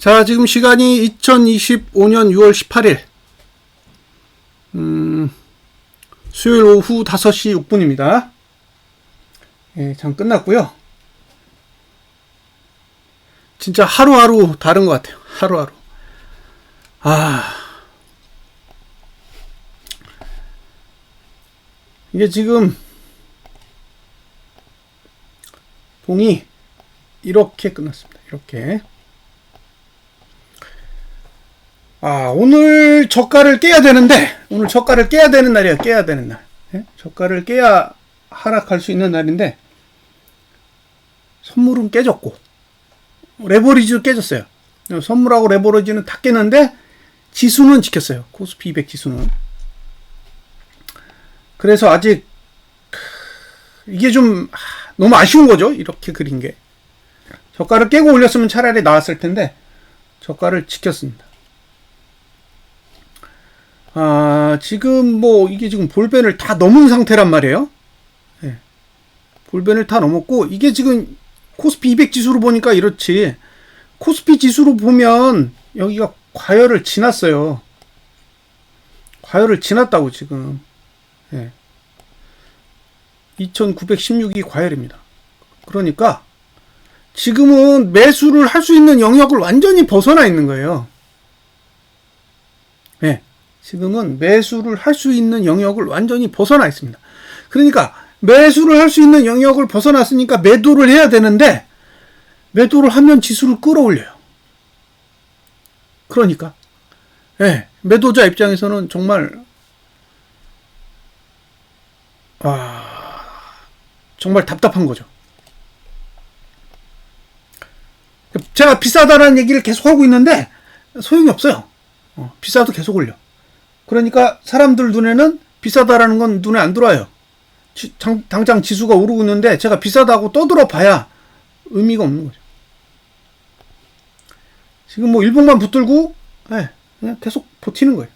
자, 지금 시간이 2025년 6월 18일. 음, 수요일 오후 5시 6분입니다. 예, 장 끝났고요. 진짜 하루하루 다른 것 같아요. 하루하루. 아. 이게 지금 봉이 이렇게 끝났습니다. 이렇게. 아, 오늘 저가를 깨야 되는데, 오늘 저가를 깨야 되는 날이야, 깨야 되는 날. 예? 저가를 깨야 하락할 수 있는 날인데, 선물은 깨졌고, 레버리지도 깨졌어요. 선물하고 레버리지는 다 깨는데, 지수는 지켰어요. 코스피 200 지수는. 그래서 아직, 이게 좀, 너무 아쉬운 거죠. 이렇게 그린 게. 저가를 깨고 올렸으면 차라리 나왔을 텐데, 저가를 지켰습니다. 아, 지금 뭐 이게 지금 볼벤을 다 넘은 상태란 말이에요. 네. 볼벤을 다 넘었고 이게 지금 코스피 200 지수로 보니까 이렇지. 코스피 지수로 보면 여기가 과열을 지났어요. 과열을 지났다고 지금. 네. 2916이 과열입니다. 그러니까 지금은 매수를 할 수 있는 영역을 완전히 벗어나 있는 거예요. 네. 지금은 매수를 할 수 있는 영역을 완전히 벗어나 있습니다. 그러니까 매수를 할 수 있는 영역을 벗어났으니까 매도를 해야 되는데 매도를 하면 지수를 끌어올려요. 그러니까 예, 매도자 입장에서는 정말 아, 정말 답답한 거죠. 제가 비싸다라는 얘기를 계속 하고 있는데 소용이 없어요. 어, 비싸도 계속 올려. 그러니까 사람들 눈에는 비싸다라는 건 눈에 안 들어와요. 지, 당, 당장 지수가 오르고 있는데 제가 비싸다고 떠들어 봐야 의미가 없는 거죠. 지금 뭐 일봉만 붙들고 네, 그냥 계속 버티는 거예요.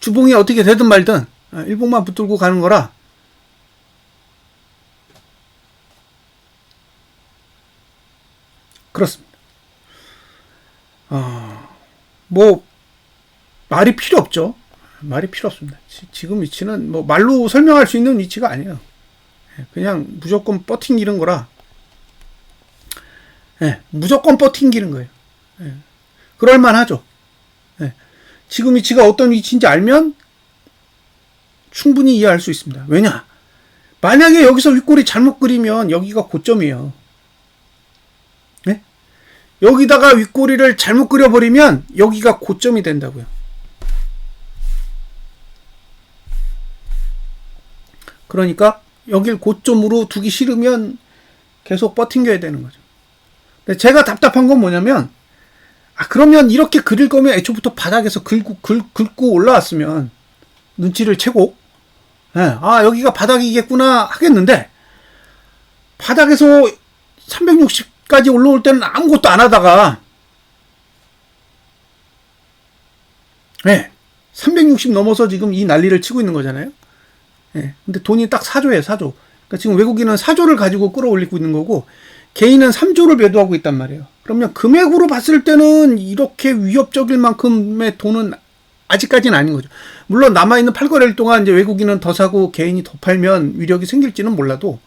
주봉이 어떻게 되든 말든 네, 일봉만 붙들고 가는 거라 그렇습니다. 어, 뭐 말이 필요 없죠. 말이 필요 없습니다. 지, 금 위치는 뭐 말로 설명할 수 있는 위치가 아니에요. 예, 그냥 무조건 버팅기는 거라. 예, 무조건 버팅기는 거예요. 예, 그럴만하죠. 예, 지금 위치가 어떤 위치인지 알면 충분히 이해할 수 있습니다. 왜냐? 만약에 여기서 윗골이 잘못 그리면 여기가 고점이에요. 네? 여기다가 윗꼬리를 잘못 그려버리면 여기가 고점이 된다고요. 그러니까 여길 고점으로 두기 싫으면 계속 버팅겨야 되는 거죠. 근데 제가 답답한 건 뭐냐면 아 그러면 이렇게 그릴 거면 애초부터 바닥에서 긁고 긁, 긁고 올라왔으면 눈치를 채고 네, 아 여기가 바닥이겠구나 하겠는데 바닥에서 360까지 올라올 때는 아무것도 안 하다가 네, 360 넘어서 지금 이 난리를 치고 있는 거잖아요. 예. 근데 돈이 딱 4조예요, 4조. 그러니까 지금 외국인은 4조를 가지고 끌어올리고 있는 거고, 개인은 3조를 매도하고 있단 말이에요. 그러면 금액으로 봤을 때는 이렇게 위협적일 만큼의 돈은 아직까지는 아닌 거죠. 물론 남아있는 팔거래일 동안 이제 외국인은 더 사고 개인이 더 팔면 위력이 생길지는 몰라도,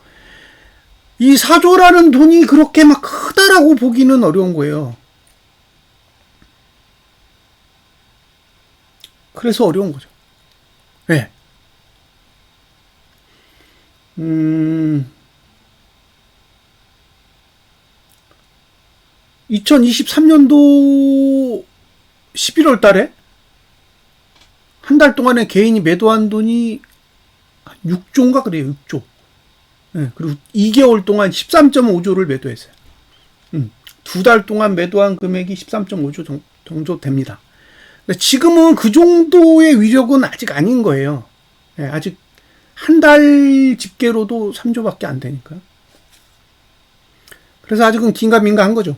이 4조라는 돈이 그렇게 막 크다라고 보기는 어려운 거예요. 그래서 어려운 거죠. 예. 네. 음, 2023년도 11월 달에 한 달 동안에 개인이 매도한 돈이 6조인가 그래요, 6조. 네, 그리고 2개월 동안 13.5조를 매도했어요. 음, 두 달 동안 매도한 금액이 13.5조 정도 됩니다. 지금은 그 정도의 위력은 아직 아닌 거예요. 네, 아직 한 달 집계로도 3조밖에 안 되니까. 그래서 아직은 긴가민가 한 거죠.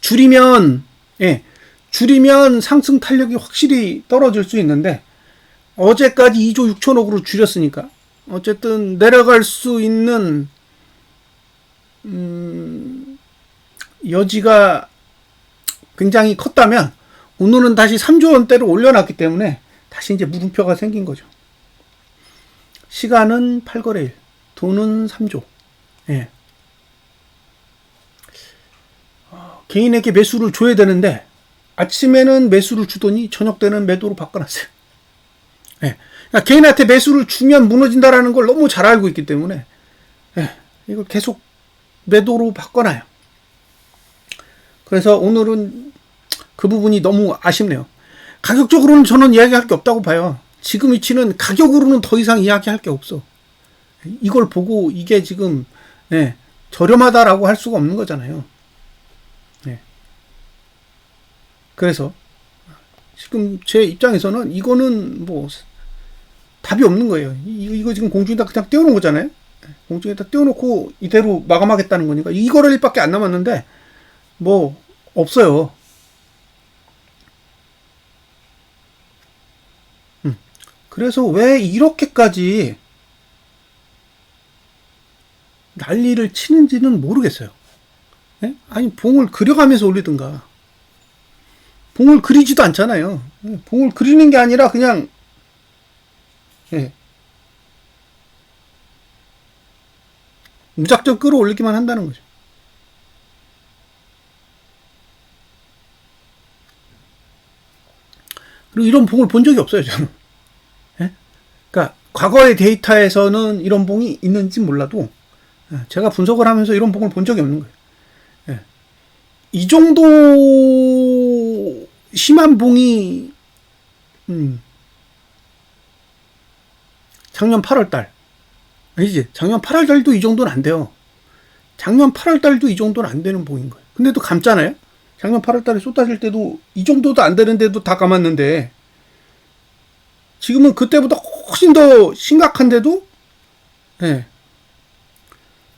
줄이면, 예, 줄이면 상승 탄력이 확실히 떨어질 수 있는데, 어제까지 2조 6천억으로 줄였으니까, 어쨌든 내려갈 수 있는, 음, 여지가 굉장히 컸다면 오늘은 다시 3조 원대로 올려놨기 때문에 다시 이제 물음표가 생긴 거죠. 시간은 8거래일, 돈은 3조. 예. 어, 개인에게 매수를 줘야 되는데 아침에는 매수를 주더니 저녁 때는 매도로 바꿔놨어요. 예. 그러니까 개인한테 매수를 주면 무너진다라는 걸 너무 잘 알고 있기 때문에 예. 이걸 계속 매도로 바꿔놔요. 그래서 오늘은 그 부분이 너무 아쉽네요. 가격적으로는 저는 이야기할 게 없다고 봐요. 지금 위치는 가격으로는 더 이상 이야기할 게 없어. 이걸 보고 이게 지금 예, 저렴하다라고 할 수가 없는 거잖아요. 예. 그래서 지금 제 입장에서는 이거는 뭐 답이 없는 거예요. 이- 이거 지금 공중에다 그냥 띄워놓은 거잖아요. 예, 공중에다 띄워놓고 이대로 마감하겠다는 거니까 이거를 일밖에 안 남았는데 뭐 없어요. 그래서 왜 이렇게까지 난리를 치는지는 모르겠어요. 예? 아니 봉을 그려가면서 올리든가. 봉을 그리지도 않잖아요. 예, 봉을 그리는 게 아니라 그냥 예. 무작정 끌어올리기만 한다는 거죠. 그리고 이런 봉을 본 적이 없어요, 저는. 예? 그러니까 과거의 데이터에서는 이런 봉이 있는지 몰라도 예, 제가 분석을 하면서 이런 봉을 본 적이 없는 거예요. 예. 이 정도 심한 봉이 음, 작년 8월 달 아니지 작년 8월 달도 이 정도는 안 돼요. 작년 8월 달도 이 정도는 안 되는 봉인 거예요. 근데 또 감잖아요. 작년 8월 달에 쏟아질 때도 이 정도도 안 되는데도 다 감았는데 지금은 그때보다 훨씬 더 심각한데도 예.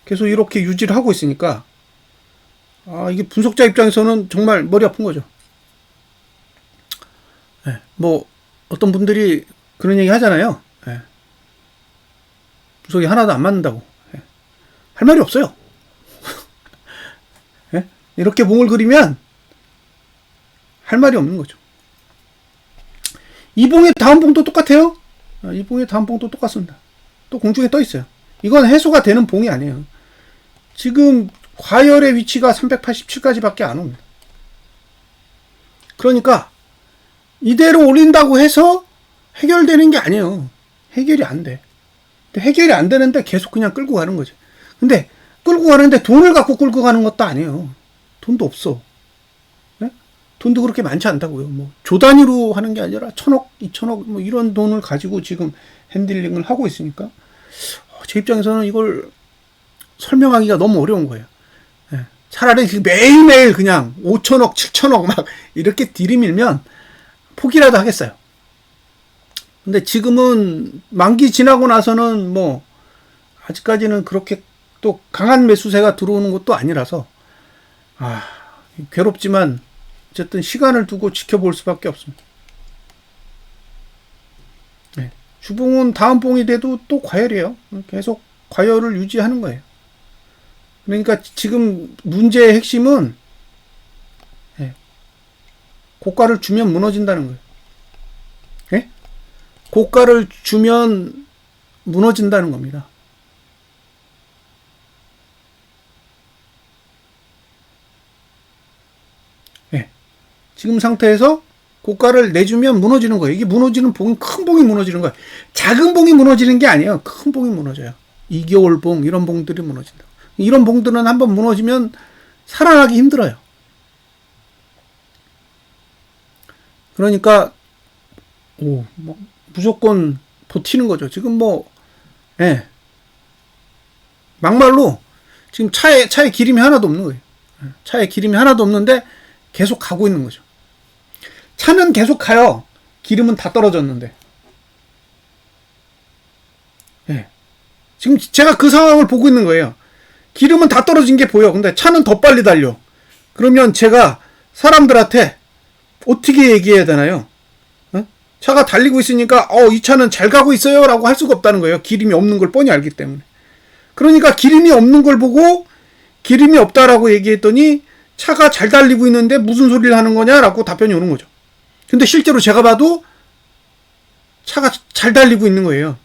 계속 이렇게 유지를 하고 있으니까 아 이게 분석자 입장에서는 정말 머리 아픈 거죠. 예. 뭐 어떤 분들이 그런 얘기 하잖아요. 예. 분석이 하나도 안 맞는다고 예. 할 말이 없어요. 예? 이렇게 봉을 그리면 할 말이 없는 거죠. 이 봉의 다음 봉도 똑같아요. 아, 이 봉의 다음 봉도 똑같습니다. 또 공중에 떠 있어요. 이건 해소가 되는 봉이 아니에요. 지금 과열의 위치가 387까지밖에 안 옵니다. 그러니까 이대로 올린다고 해서 해결되는 게 아니에요. 해결이 안 돼. 근데 해결이 안 되는데 계속 그냥 끌고 가는 거죠. 근데 끌고 가는데 돈을 갖고 끌고 가는 것도 아니에요. 돈도 없어. 예? 돈도 그렇게 많지 않다고요. 뭐 조 단위로 하는 게 아니라 천억, 이천억 뭐 이런 돈을 가지고 지금 핸들링을 하고 있으니까 어, 제 입장에서는 이걸 설명하기가 너무 어려운 거예요. 예. 차라리 그 매일매일 그냥 5천억, 7천억 막 이렇게 들이밀면 포기라도 하겠어요. 근데 지금은 만기 지나고 나서는 뭐 아직까지는 그렇게 또 강한 매수세가 들어오는 것도 아니라서 아 괴롭지만 어쨌든 시간을 두고 지켜볼 수밖에 없습니다. 네. 주봉은 다음 봉이 돼도 또 과열이에요. 계속 과열을 유지하는 거예요. 그러니까 지금 문제의 핵심은 예, 고가를 주면 무너진다는 거예요. 예? 고가를 주면 무너진다는 겁니다. 예. 지금 상태에서 고가를 내주면 무너지는 거예요. 이게 무너지는 봉이 큰 봉이 무너지는 거예요. 작은 봉이 무너지는 게 아니에요. 큰 봉이 무너져요. 2개월 봉 이런 봉들이 무너진다. 이런 봉들은 한번 무너지면 살아나기 힘들어요. 그러니까 오, 뭐 무조건 버티는 거죠. 지금 뭐 예. 막말로 지금 차에 차에 기름이 하나도 없는 거예요. 예, 차에 기름이 하나도 없는데 계속 가고 있는 거죠. 차는 계속 가요. 기름은 다 떨어졌는데. 예. 지금 제가 그 상황을 보고 있는 거예요. 기름은 다 떨어진 게 보여. 근데 차는 더 빨리 달려. 그러면 제가 사람들한테 어떻게 얘기해야 되나요? 어? 차가 달리고 있으니까 어, 이 차는 잘 가고 있어요 라고 할 수가 없다는 거예요. 기름이 없는 걸 뻔히 알기 때문에. 그러니까 기름이 없는 걸 보고 기름이 없다라고 얘기했더니 차가 잘 달리고 있는데 무슨 소리를 하는 거냐라고 답변이 오는 거죠. 근데 실제로 제가 봐도 차가 잘 달리고 있는 거예요.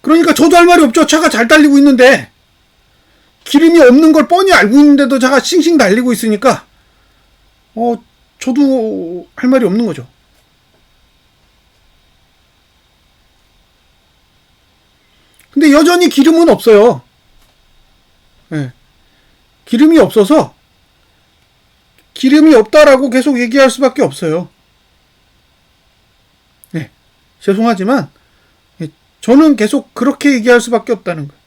그러니까 저도 할 말이 없죠. 차가 잘 달리고 있는데 기름이 없는 걸 뻔히 알고 있는데도 차가 싱싱 달리고 있으니까 어 저도 할 말이 없는 거죠. 근데 여전히 기름은 없어요. 예. 기름이 없어서 기름이 없다라고 계속 얘기할 수밖에 없어요. 네. 죄송하지만 예, 저는 계속 그렇게 얘기할 수밖에 없다는 거예요.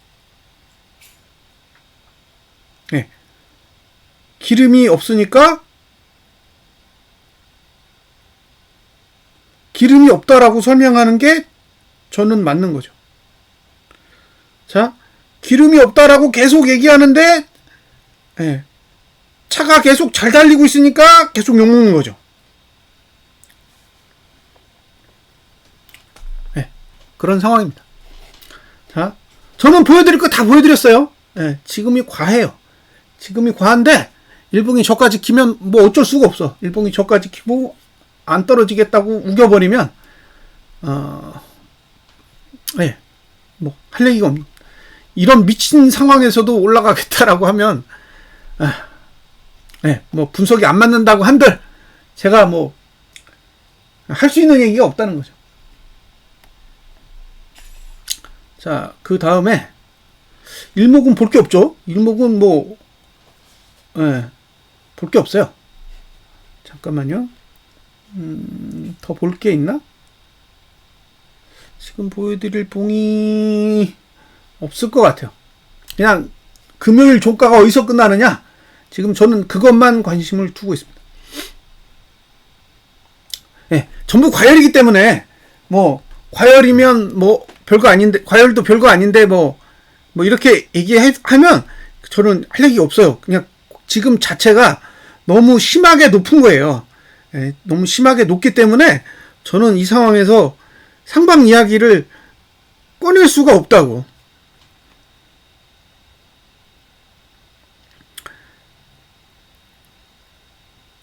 네. 기름이 없으니까 기름이 없다라고 설명하는 게 저는 맞는 거죠. 자, 기름이 없다라고 계속 얘기하는데 예, 차가 계속 잘 달리고 있으니까 계속 욕먹는 거죠. 예, 그런 상황입니다. 자, 저는 보여드릴 거 다 보여드렸어요. 예, 지금이 과해요. 지금이 과한데 일봉이 저까지 키면 뭐 어쩔 수가 없어. 일봉이 저까지 키고 안 떨어지겠다고 우겨버리면 어, 예, 뭐할 얘기가 없는. 이런 미친 상황에서도 올라가겠다라고 하면 아, 네, 뭐 분석이 안 맞는다고 한들 제가 뭐 할 수 있는 얘기가 없다는 거죠. 자, 그 다음에 일목은 볼 게 없죠. 일목은 뭐, 예, 볼게 없어요. 잠깐만요. 음, 더 볼 게 있나? 지금 보여드릴 봉이 없을 것 같아요. 그냥 금요일 종가가 어디서 끝나느냐? 지금 저는 그것만 관심을 두고 있습니다. 예, 전부 과열이기 때문에 뭐 과열이면 뭐 별거 아닌데 과열도 별거 아닌데 뭐뭐 이렇게 얘기하면 저는 할 얘기가 없어요. 그냥 지금 자체가 너무 심하게 높은 거예요. 예, 너무 심하게 높기 때문에 저는 이 상황에서 상방 이야기를 꺼낼 수가 없다고.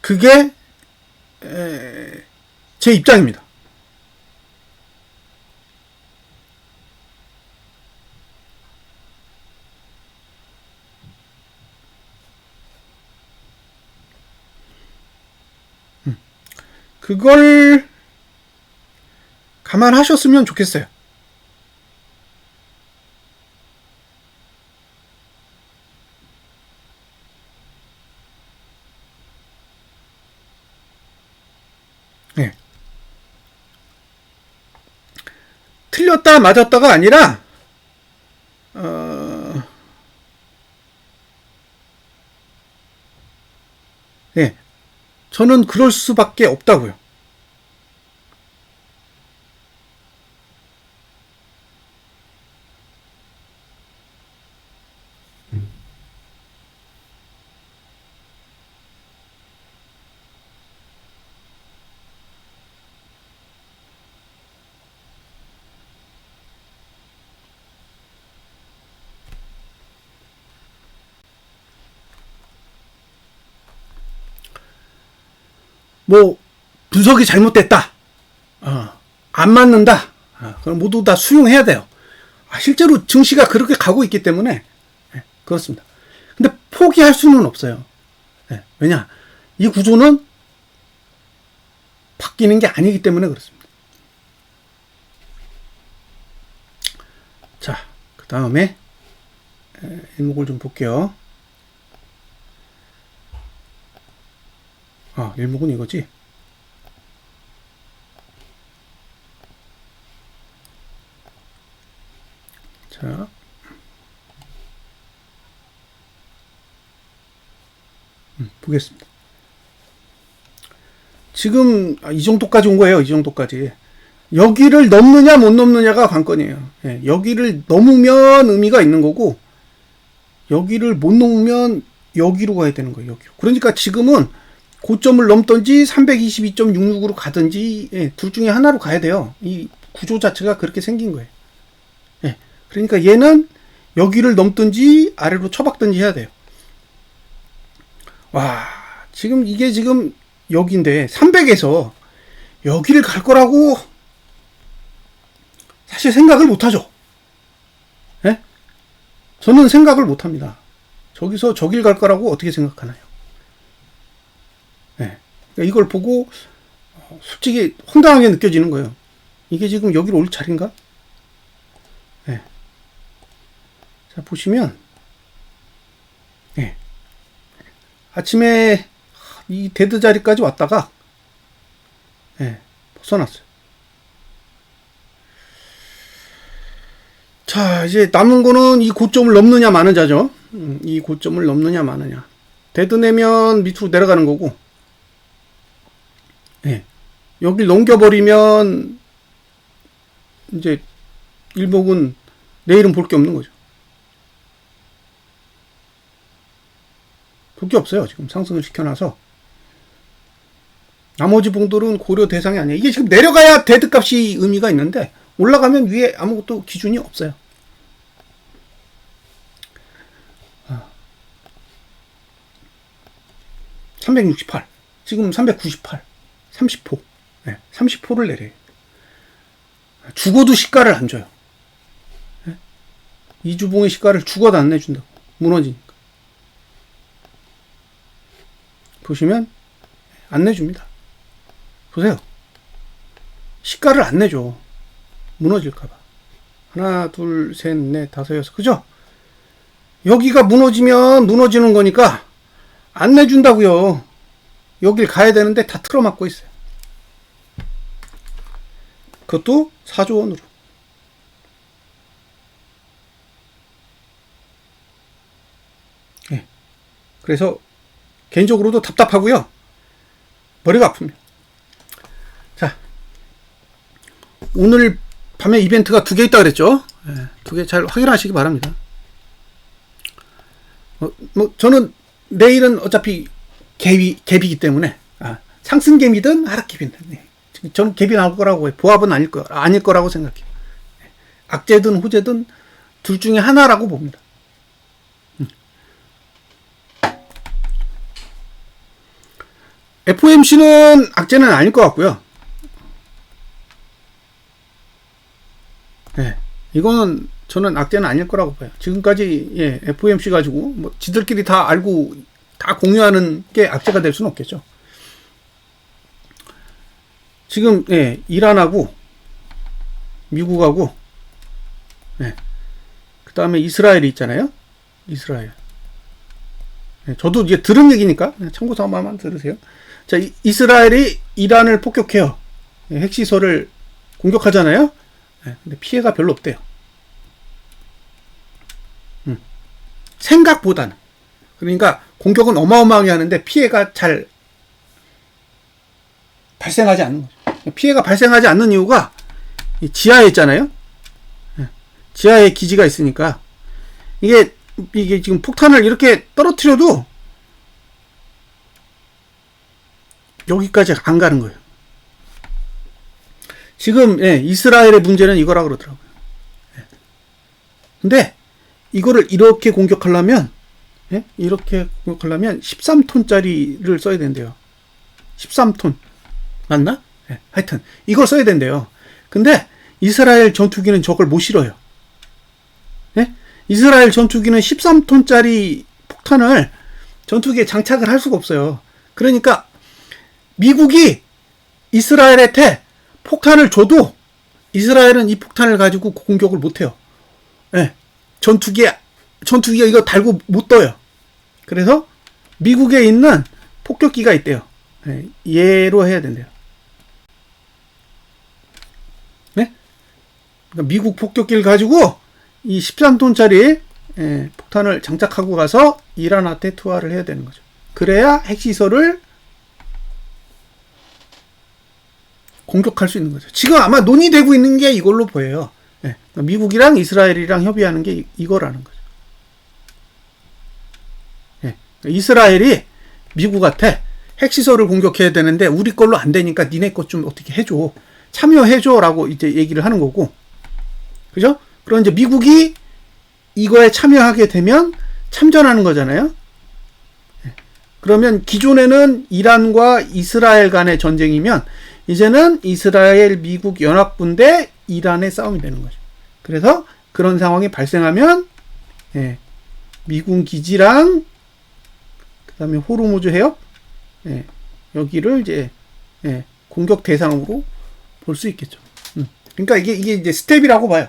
그게 에, 제 입장입니다. 음. 그걸 감안하셨으면 좋겠어요. 네. 맞았다가 아니라 어... 네. 저는 그럴 수밖에 없다고요. 뭐 분석이 잘못됐다. 어, 안 맞는다. 어, 그럼 모두 다 수용해야 돼요. 아, 실제로 증시가 그렇게 가고 있기 때문에 네, 그렇습니다. 근데 포기할 수는 없어요. 네, 왜냐 이 구조는 바뀌는 게 아니기 때문에 그렇습니다. 자, 그 다음에 일목을 좀 볼게요. 아, 일목은 이거지. 자. 음, 보겠습니다. 지금 이 정도까지 온 거예요. 이 정도까지. 여기를 넘느냐 못 넘느냐가 관건이에요. 예, 여기를 넘으면 의미가 있는 거고 여기를 못 넘으면 여기로 가야 되는 거예요. 여기로. 그러니까 지금은 고점을 넘던지 322.66으로 가든지 예, 둘 중에 하나로 가야 돼요. 이 구조 자체가 그렇게 생긴 거예요. 예, 그러니까 얘는 여기를 넘든지 아래로 쳐박든지 해야 돼요. 와, 지금 이게 지금 여기인데 300에서 여기를 갈 거라고 사실 생각을 못 하죠. 예? 저는 생각을 못 합니다. 저기서 저길 갈 거라고 어떻게 생각하나요? 예. 그러니까 이걸 보고 어, 솔직히 황당하게 느껴지는 거예요. 이게 지금 여기로 올 자리인가? 예. 자, 보시면, 예. 아침에 이 데드 자리까지 왔다가, 예, 벗어났어요. 자, 이제 남은 거는 이 고점을 넘느냐 마느냐죠. 음, 이 고점을 넘느냐 마느냐. 데드 내면 밑으로 내려가는 거고, 예. 여길 넘겨버리면, 이제, 일목은 내일은 볼 게 없는 거죠. 볼 게 없어요. 지금 상승을 시켜놔서. 나머지 봉돌은 고려 대상이 아니에요. 이게 지금 내려가야 데드 값이 의미가 있는데, 올라가면 위에 아무것도 기준이 없어요. 아. 368. 지금 398. 30포. 네, 30포를 내려요. 죽어도 시가를 안 줘요. 네? 이주봉의 시가를 죽어도 안 내준다고. 무너지니까. 보시면, 안 내줍니다. 보세요. 시가를 안 내줘. 무너질까봐. 하나, 둘, 셋, 넷, 다섯, 여섯. 그죠? 여기가 무너지면 무너지는 거니까 안 내준다고요. 여길 가야 되는데 다 틀어막고 있어요. 그것도 4조 원으로. 예. 그래서 개인적으로도 답답하고요. 머리가 아픕니다. 자, 오늘 밤에 이벤트가 두 개 있다 그랬죠? 예, 두개 잘 확인하시기 바랍니다. 어, 뭐 저는 내일은 어차피 갭이 갭이기 때문에 아, 상승 갭이든 하락 갭이든 네. 저는 갭이 나올 거라고 해. 보합은 아닐 거 아닐 거라고 생각해요. 네. 악재든 호재든 둘 중에 하나라고 봅니다. 음. FOMC는 악재는 아닐 것 같고요. 네. 이거는 저는 악재는 아닐 거라고 봐요. 지금까지 예, FOMC 가지고 뭐 지들끼리 다 알고 다 공유하는 게 악재가 될 수는 없겠죠. 지금 예, 이란하고 미국하고 예, 그 다음에 이스라엘이 있잖아요. 이스라엘. 예, 저도 이제 들은 얘기니까 참고 삼아만 들으세요. 자, 이, 이스라엘이 이란을 폭격해요. 예, 핵시설을 공격하잖아요. 예, 근데 피해가 별로 없대요. 음, 생각보다는. 그러니까 공격은 어마어마하게 하는데 피해가 잘 발생하지 않는 거죠. 피해가 발생하지 않는 이유가 지하에 있잖아요. 예, 지하에 기지가 있으니까 이게 이게 지금 폭탄을 이렇게 떨어뜨려도 여기까지 안 가는 거예요. 지금 예, 이스라엘의 문제는 이거라 그러더라고요. 예. 근데 이거를 이렇게 공격하려면 예? 이렇게 공격하려면 13톤짜리를 써야 된대요. 13톤. 맞나? 예, 하여튼 이걸 써야 된대요. 근데 이스라엘 전투기는 저걸 못 실어요. 예? 이스라엘 전투기는 13톤짜리 폭탄을 전투기에 장착을 할 수가 없어요. 그러니까 미국이 이스라엘한테 폭탄을 줘도 이스라엘은 이 폭탄을 가지고 공격을 못 해요. 예. 전투기에 전투기가 이거 달고 못 떠요. 그래서 미국에 있는 폭격기가 있대요. 예, 얘로 해야 된대요. 네? 그러니까 미국 폭격기를 가지고 이 13톤짜리 예, 폭탄을 장착하고 가서 이란한테 투하를 해야 되는 거죠. 그래야 핵시설을 공격할 수 있는 거죠. 지금 아마 논의되고 있는 게 이걸로 보여요. 예, 미국이랑 이스라엘이랑 협의하는 게 이, 이거라는 거죠. 예, 이스라엘이 미국한테 핵시설을 공격해야 되는데 우리 걸로 안 되니까 니네 것 좀 어떻게 해줘. 참여해줘라고 이제 얘기를 하는 거고. 그죠? 그럼 이제 미국이 이거에 참여하게 되면 참전하는 거잖아요. 예, 그러면 기존에는 이란과 이스라엘 간의 전쟁이면 이제는 이스라엘 미국 연합군 대 이란의 싸움이 되는 거죠. 그래서 그런 상황이 발생하면 예, 미군 기지랑 그다음에 호르무즈 해협 예, 여기를 이제 예, 공격 대상으로 볼 수 있겠죠. 음. 그러니까 이게 이게 이제 스텝이라고 봐요.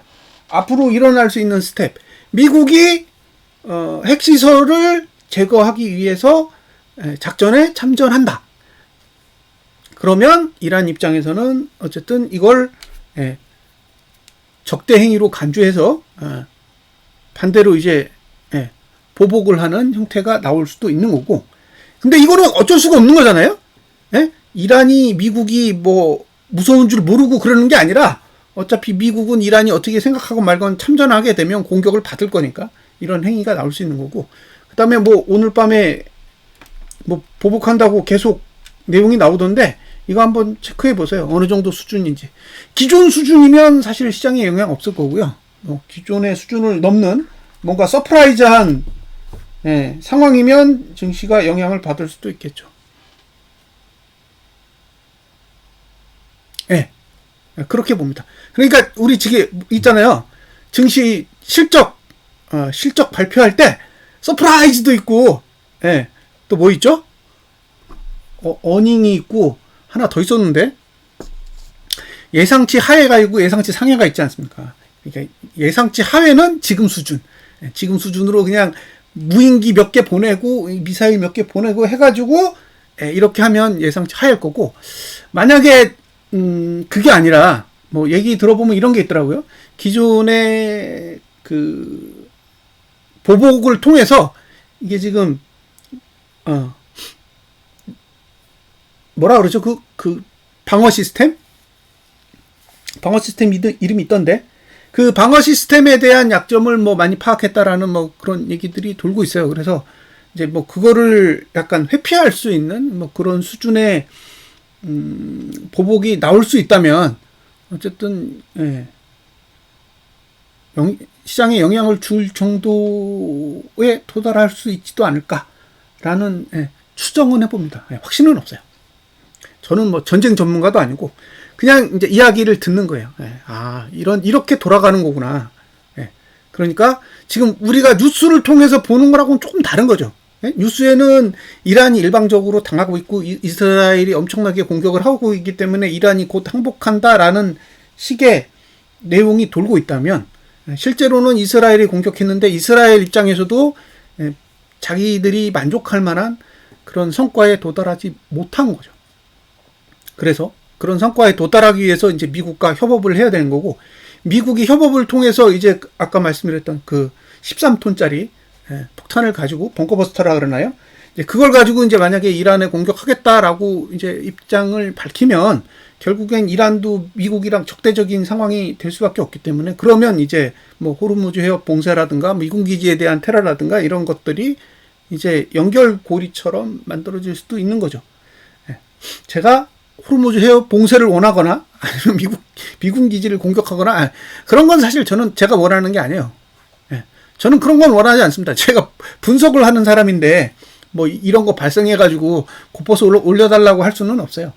앞으로 일어날 수 있는 스텝. 미국이 어, 핵시설을 제거하기 위해서 예, 작전에 참전한다. 그러면 이란 입장에서는 어쨌든 이걸 예, 적대 행위로 간주해서 어, 반대로 이제 예, 보복을 하는 형태가 나올 수도 있는 거고. 근데 이거는 어쩔 수가 없는 거잖아요. 예? 이란이 미국이 뭐 무서운 줄 모르고 그러는 게 아니라 어차피 미국은 이란이 어떻게 생각하고 말건 참전하게 되면 공격을 받을 거니까 이런 행위가 나올 수 있는 거고. 그 다음에 뭐 오늘 밤에 뭐 보복한다고 계속 내용이 나오던데 이거 한번 체크해 보세요. 어느 정도 수준인지. 기존 수준이면 사실 시장에 영향 없을 거고요. 뭐 기존의 수준을 넘는 뭔가 서프라이즈한 예, 상황이면 증시가 영향을 받을 수도 있겠죠. 예. 그렇게 봅니다. 그러니까 우리 지금 있잖아요. 증시 실적 어, 실적 발표할 때 서프라이즈도 있고 예. 또 뭐 있죠? 어, 어닝이 있고 하나 더 있었는데 예상치 하회가 있고 예상치 상회가 있지 않습니까? 그러니까 예상치 하회는 지금 수준, 예, 지금 수준으로 그냥 무인기 몇 개 보내고 미사일 몇 개 보내고 해가지고 예, 이렇게 하면 예상치 하일 거고 만약에 음 그게 아니라 뭐 얘기 들어보면 이런 게 있더라고요. 기존의 그 보복을 통해서 이게 지금 어 뭐라 그러죠? 그, 그, 방어 시스템? 방어 시스템 이름이 있던데, 그 방어 시스템에 대한 약점을 뭐 많이 파악했다라는 뭐 그런 얘기들이 돌고 있어요. 그래서 이제 뭐 그거를 약간 회피할 수 있는 뭐 그런 수준의, 음, 보복이 나올 수 있다면, 어쨌든, 예. 영, 시장에 영향을 줄 정도에 도달할 수 있지도 않을까라는 예, 추정은 해봅니다. 예, 확신은 없어요. 저는 뭐 전쟁 전문가도 아니고 그냥 이제 이야기를 듣는 거예요. 예. 아, 이런 이렇게 돌아가는 거구나. 예. 그러니까 지금 우리가 뉴스를 통해서 보는 거랑은 조금 다른 거죠. 예? 뉴스에는 이란이 일방적으로 당하고 있고 이스라엘이 엄청나게 공격을 하고 있기 때문에 이란이 곧 항복한다라는 식의 내용이 돌고 있다면 예, 실제로는 이스라엘이 공격했는데 이스라엘 입장에서도 예, 자기들이 만족할 만한 그런 성과에 도달하지 못한 거죠. 그래서 그런 성과에 도달하기 위해서 이제 미국과 협업을 해야 되는 거고 미국이 협업을 통해서 이제 아까 말씀드렸던 그 13톤짜리 예, 폭탄을 가지고 벙커버스터라 그러나요? 이제 그걸 가지고 이제 만약에 이란에 공격하겠다라고 이제 입장을 밝히면 결국엔 이란도 미국이랑 적대적인 상황이 될 수밖에 없기 때문에 그러면 이제 뭐 호르무즈 해협 봉쇄라든가 미군 기지에 대한 테러라든가 이런 것들이 이제 연결고리처럼 만들어질 수도 있는 거죠. 예. 제가 호르무즈 해협 봉쇄를 원하거나 아니면 미국 미군 기지를 공격하거나 아, 그런 건 사실 저는 제가 원하는 게 아니에요. 예. 저는 그런 건 원하지 않습니다. 제가 분석을 하는 사람인데 뭐 이런 거 발생해 가지고 곳곳에 올려달라고 할 수는 없어요.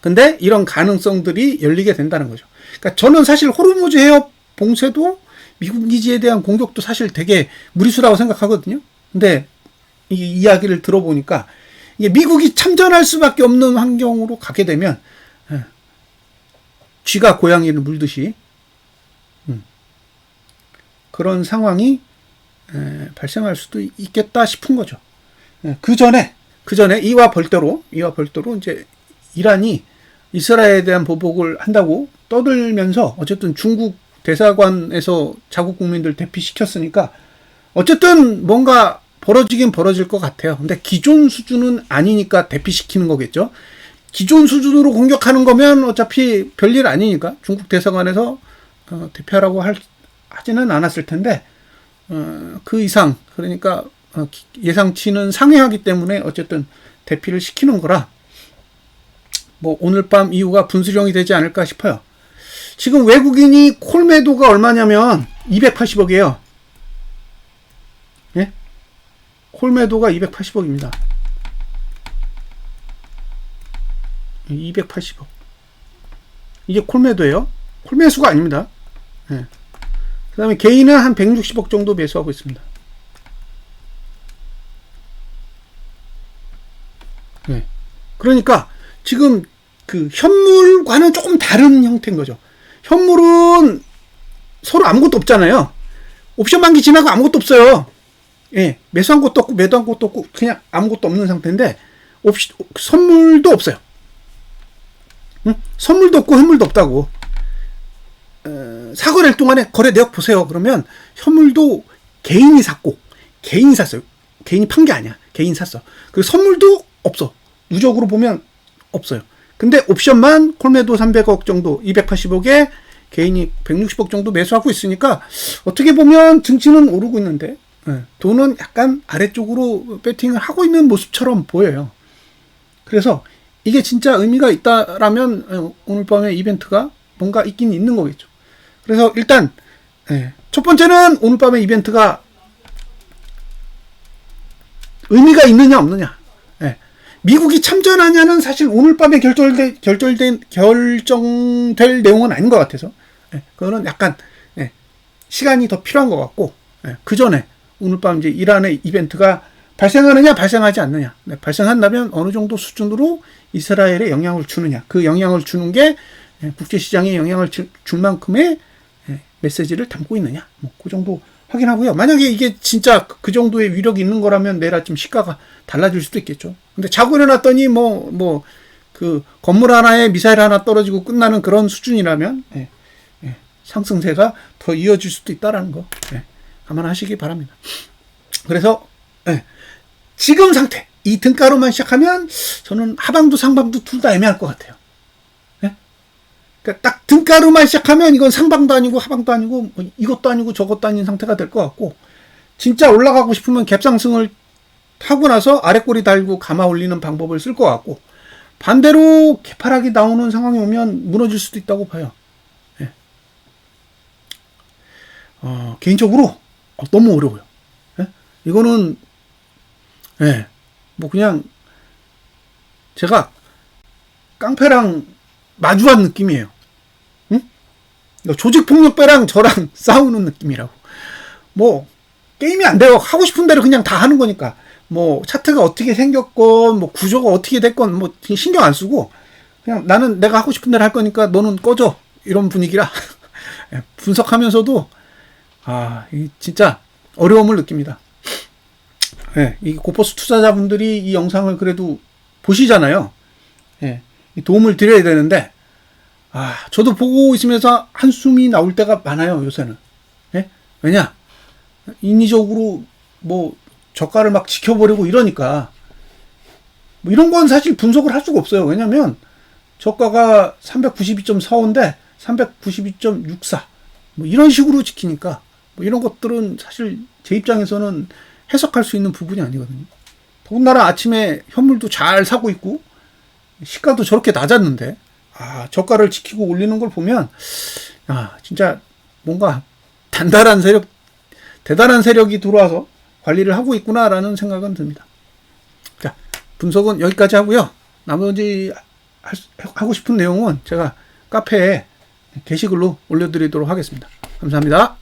근데 이런 가능성들이 열리게 된다는 거죠. 그러니까 저는 사실 호르무즈 해협 봉쇄도 미국 기지에 대한 공격도 사실 되게 무리수라고 생각하거든요. 근데 이 이야기를 들어보니까 미국이 참전할 수밖에 없는 환경으로 가게 되면 예, 쥐가 고양이를 물듯이 음, 그런 상황이 예, 발생할 수도 있겠다 싶은 거죠. 예, 그 전에 그 전에 이와 별도로 이와 별도로 이제 이란이 이스라엘에 대한 보복을 한다고 떠들면서 어쨌든 중국 대사관에서 자국 국민들 대피시켰으니까 어쨌든 뭔가 벌어지긴 벌어질 것 같아요. 근데 기존 수준은 아니니까 대피시키는 거겠죠. 기존 수준으로 공격하는 거면 어차피 별일 아니니까 중국 대사관에서 어, 대표하라고 할, 하지는 않았을 텐데 어, 그 이상 그러니까 어, 예상치는 상회하기 때문에 어쨌든 대피를 시키는 거라 뭐 오늘 밤 이후가 분수령이 되지 않을까 싶어요. 지금 외국인이 콜매도가 얼마냐면 280억이에요. 콜매도가 280억입니다. 280억. 이게 콜매도예요. 콜매수가 아닙니다. 예. 그 다음에 개인은 한 160억 정도 매수하고 있습니다. 예. 그러니까 지금 그 현물과는 조금 다른 형태인 거죠. 현물은 서로 아무것도 없잖아요. 옵션 만기 지나고 아무것도 없어요. 예, 매수한 것도 없고 매도한 것도 없고 그냥 아무것도 없는 상태인데 옵시, 선물도 없어요. 응? 선물도 없고 현물도 없다고. 어, 사거래일 동안에 거래 내역 보세요. 그러면 현물도 개인이 샀고 개인이 샀어요. 개인이 판 게 아니야. 개인이 샀어. 그리고 선물도 없어. 누적으로 보면 없어요. 근데 옵션만 콜매도 300억 정도, 280억에 개인이 160억 정도 매수하고 있으니까 어떻게 보면 증치는 오르고 있는데 예, 돈은 약간 아래쪽으로 배팅을 하고 있는 모습처럼 보여요. 그래서 이게 진짜 의미가 있다라면 어, 오늘 밤에 이벤트가 뭔가 있긴 있는 거겠죠. 그래서 일단 예, 첫 번째는 오늘 밤에 이벤트가 의미가 있느냐 없느냐. 예. 미국이 참전하냐는 사실 오늘 밤에 결정될 결정된 결정될 내용은 아닌 것 같아서 예, 그거는 약간 예, 시간이 더 필요한 것 같고 예, 그 전에 오늘 밤 이제 이란의 이벤트가 발생하느냐 발생하지 않느냐. 네, 발생한다면 어느 정도 수준으로 이스라엘에 영향을 주느냐. 그 영향을 주는 게 예, 국제 시장에 영향을 주, 줄 만큼의 예, 메시지를 담고 있느냐. 뭐 그 정도 확인하고요. 만약에 이게 진짜 그 정도의 위력이 있는 거라면 내일 아침 시가가 달라질 수도 있겠죠. 근데 자고 일어났더니 뭐, 뭐, 그 건물 하나에 미사일 하나 떨어지고 끝나는 그런 수준이라면, 예, 예, 상승세가 더 이어질 수도 있다라는 거, 예, 감안하시기 바랍니다. 그래서, 예, 지금 상태, 이 등가로만 시작하면 저는 하방도 상방도 둘 다 애매할 것 같아요. 그러니까 딱 등가루만 시작하면 이건 상방도 아니고 하방도 아니고 뭐 이것도 아니고 저것도 아닌 상태가 될 것 같고 진짜 올라가고 싶으면 갭상승을 하고 나서 아래꼬리 달고 감아 올리는 방법을 쓸 것 같고 반대로 개파락이 나오는 상황이 오면 무너질 수도 있다고 봐요. 예. 어, 개인적으로 어, 너무 어려워요. 예? 이거는 예, 뭐 그냥 제가 깡패랑 마주한 느낌이에요. 응? 조직폭력배랑 저랑 싸우는 느낌이라고. 뭐, 게임이 안 돼요. 하고 싶은 대로 그냥 다 하는 거니까. 뭐, 차트가 어떻게 생겼건, 뭐, 구조가 어떻게 됐건, 뭐, 신경 안 쓰고, 그냥 나는 내가 하고 싶은 대로 할 거니까 너는 꺼져. 이런 분위기라. 예, 분석하면서도, 아, 이 진짜 어려움을 느낍니다. 예, 이 고퍼스 투자자분들이 이 영상을 그래도 보시잖아요. 예, 도움을 드려야 되는데, 아, 저도 보고 있으면서 한숨이 나올 때가 많아요, 요새는. 예? 왜냐? 인위적으로 뭐, 저가를 막 지켜버리고 이러니까, 뭐 이런 건 사실 분석을 할 수가 없어요. 왜냐면, 저가가 392.45인데, 392.64. 뭐 이런 식으로 지키니까, 뭐 이런 것들은 사실 제 입장에서는 해석할 수 있는 부분이 아니거든요. 더군다나 아침에 현물도 잘 사고 있고, 시가도 저렇게 낮았는데 아 저가를 지키고 올리는 걸 보면 아 진짜 뭔가 단단한 세력 대단한 세력이 들어와서 관리를 하고 있구나라는 생각은 듭니다. 자 분석은 여기까지 하고요. 나머지 하고 싶은 내용은 제가 카페에 게시글로 올려드리도록 하겠습니다. 감사합니다.